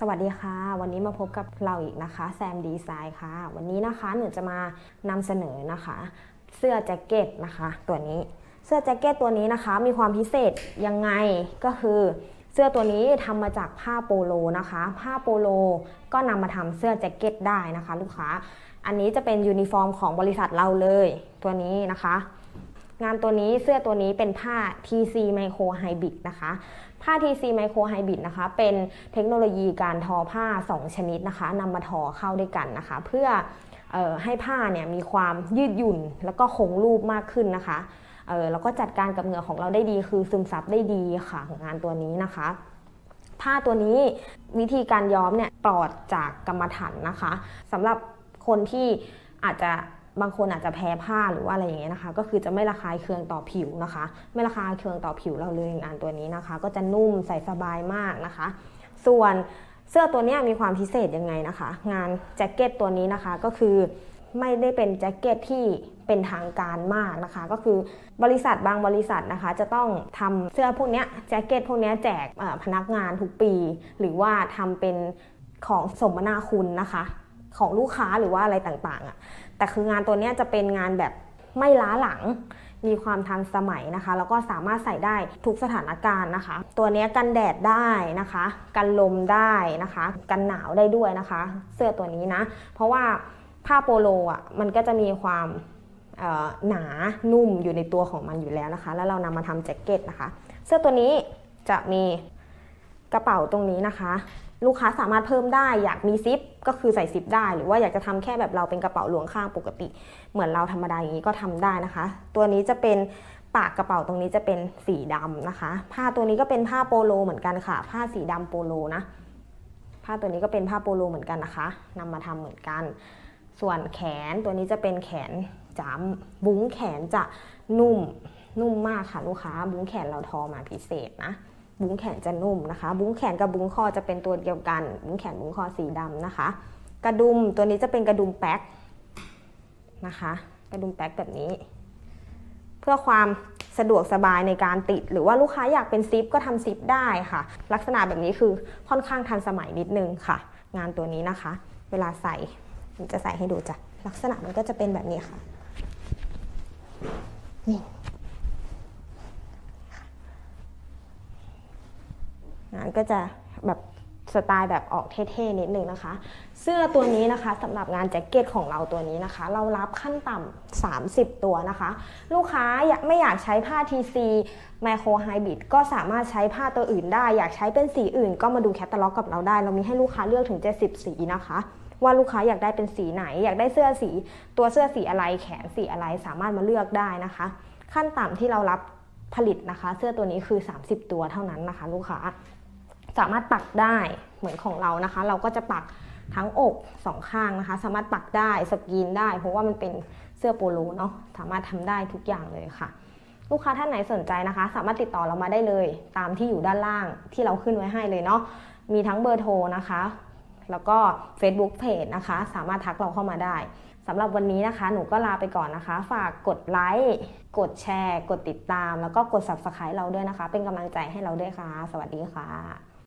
สวัสดีค่ะ วันนี้มาพบกับเราอีกนะคะแซมดีไซน์ค่ะ วันนี้นะคะหนูจะมานำเสนอนะคะ เสื้อแจ็คเก็ตนะคะ ตัวนี้เสื้อแจ็คเก็ตตัวนี้นะคะ มีความพิเศษยังไงก็คือเสื้อตัวนี้ทำมาจากผ้าโปโลนะคะ ผ้าโปโลก็นำมาทำเสื้อแจ็คเก็ตได้นะคะ ลูกค้า อันนี้จะเป็นยูนิฟอร์มของบริษัทเราเลย ตัวนี้นะคะ งานตัวนี้เสื้อตัวนี้เป็นผ้า TC Micro Hybrid นะคะ ผ้า TC Micro Hybrid นะคะ เป็นเทคโนโลยีการทอผ้า 2 ชนิดนะคะนำมาทอเข้าด้วยกันนะคะ เพื่อออให้ผ้าเนี่ยมีความยืดหยุ่น แล้วก็คงรูปมากขึ้นนะคะเออแล้วก็จัดการกับเหงื่อของเราได้ดีคือซึมซับได้ดีค่ะงานตัวนี้นะคะ ผ้าตัวนี้วิธีการย้อมเนี่ยปลอดจากกรรมฐานนะคะสำหรับคนที่อาจจะ บางคนอาจจะแพ้ผ้าหรือว่าอะไรอย่างเงี้ยนะคะ ก็คือจะไม่ระคายเคืองต่อผิวนะคะ ไม่ระคายเคืองต่อผิวเราเลยงานตัวนี้นะคะ ก็จะนุ่มใส่สบายมากนะคะ ส่วนเสื้อตัวนี้มีความพิเศษยังไงนะคะ งานแจ็คเก็ตตัวนี้นะคะก็คือไม่ได้เป็นแจ็คเก็ตที่เป็นทางการมากนะคะ ก็คือบริษัทบางบริษัทนะคะ จะต้องทำเสื้อพวกนี้แจ็คเก็ตพวกนี้แจกพนักงานทุกปี หรือว่าทำเป็นของสมนาคุณนะคะ ของลูกค้าหรือว่าอะไรต่างๆอะ่ะแต่คืองานตัวนี้จะเป็นงานแบบไม่ล้าหลัง มีความทันสมัยนะคะ แล้วก็สามารถใส่ได้ทุกสถานการณ์นะคะ ตัวนี้กันแดดได้นะคะ กันลมได้นะคะ กันหนาวได้ด้วยนะคะ เสื้อตัวนี้นะ เพราะว่าผ้าโปโลอะมันก็จะมีความหนานุ่มอยู่ในตัวของมันอยู่แล้วนะคะ แล้วเรานำมาทำแจ็คเก็ตนะคะ เสื้อตัวนี้จะมี กระเป๋าตรงนี้นะคะ ลูกค้าสามารถเพิ่มได้อยากมีซิปก็คือใส่ซิปได้ หรือว่าอยากจะทำแค่แบบเราเป็นกระเป๋าหลวงข้างปกติ เหมือนเราธรรมดาอย่างนี้ก็ทำได้นะคะ ตัวนี้จะเป็นปากกระเป๋าตรงนี้จะเป็นสีดำนะคะ ผ้าตัวนี้ก็เป็นผ้าโปโลเหมือนกันค่ะ ผ้าสีดำโปโลนะผ้าตัวนี้ก็เป็นผ้าโปโลเหมือนกันนะคะนำมาทำเหมือนกัน ส่วนแขนตัวนี้จะเป็นแขนจ้ำบุ้งแขนจะนุ่มนุ่มมากค่ะลูกค้า บุ้งแขนเราทอมาพิเศษนะ บุ้งแขนจะนุ่มนะคะ บุ้งแขนกับบุ้งคอจะเป็นตัวเดียวกัน บุ้งแขนบุ้งคอสีดำนะคะ กระดุมตัวนี้จะเป็นกระดุมแป๊กนะคะ กระดุมแป๊กแบบนี้ เพื่อความสะดวกสบายในการติด หรือว่าลูกค้าอยากเป็นซิปก็ทำซิปได้ค่ะ ลักษณะแบบนี้คือค่อนข้างทันสมัยนิดนึงค่ะ งานตัวนี้นะคะ เวลาใส่จะใส่ให้ดูจ้ะลักษณะมันก็จะเป็นแบบนี้ค่ะนี่ งานก็จะแบบสไตล์แบบออกเท่ๆนิดนึงนะคะ เสื้อตัวนี้นะคะสำหรับงานแจ็คเก็ตของเราตัวนี้นะคะ เรารับขั้นต่ำ30 ตัวนะคะ ลูกค้าอยากไม่อยากใช้ผ้า TC Micro Hybrid ก็สามารถใช้ผ้าตัวอื่นได้ อยากใช้เป็นสีอื่น ก็มาดูแคตตาล็อกกับเราได้ เรามีให้ลูกค้าเลือกถึง 70 สีนะคะ ว่าลูกค้าอยากได้เป็นสีไหน อยากได้เสื้อสี ตัวเสื้อสีอะไรแขนสีอะไรสามารถมาเลือกได้นะคะ ขั้นต่ำที่เรารับผลิตนะคะ เสื้อตัวนี้คือ 30 ตัวเท่านั้นนะคะ ลูกค้า สามารถปักได้เหมือนของเรานะคะ เราก็จะปักทั้งอกสองข้างนะคะ สามารถปักได้สกรีนได้ เพราะว่ามันเป็นเสื้อโปโลเนาะสามารถทำได้ทุกอย่างเลยค่ะ ลูกค้าท่านไหนสนใจนะคะ สามารถติดต่อเรามาได้เลย ตามที่อยู่ด้านล่างที่เราขึ้นไว้ให้เลยเนาะมีทั้งเบอร์โทรนะคะ แล้วก็ Facebook Page นะคะ สามารถทักเราเข้ามาได้สำหรับวันนี้นะคะ หนูก็ลาไปก่อนนะคะ ฝากกดไลค์กดแชร์ กดติดตาม แล้วก็กด Subscribe เราด้วยนะคะ เป็นกำลังใจให้เราด้วยค่ะ สวัสดีค่ะ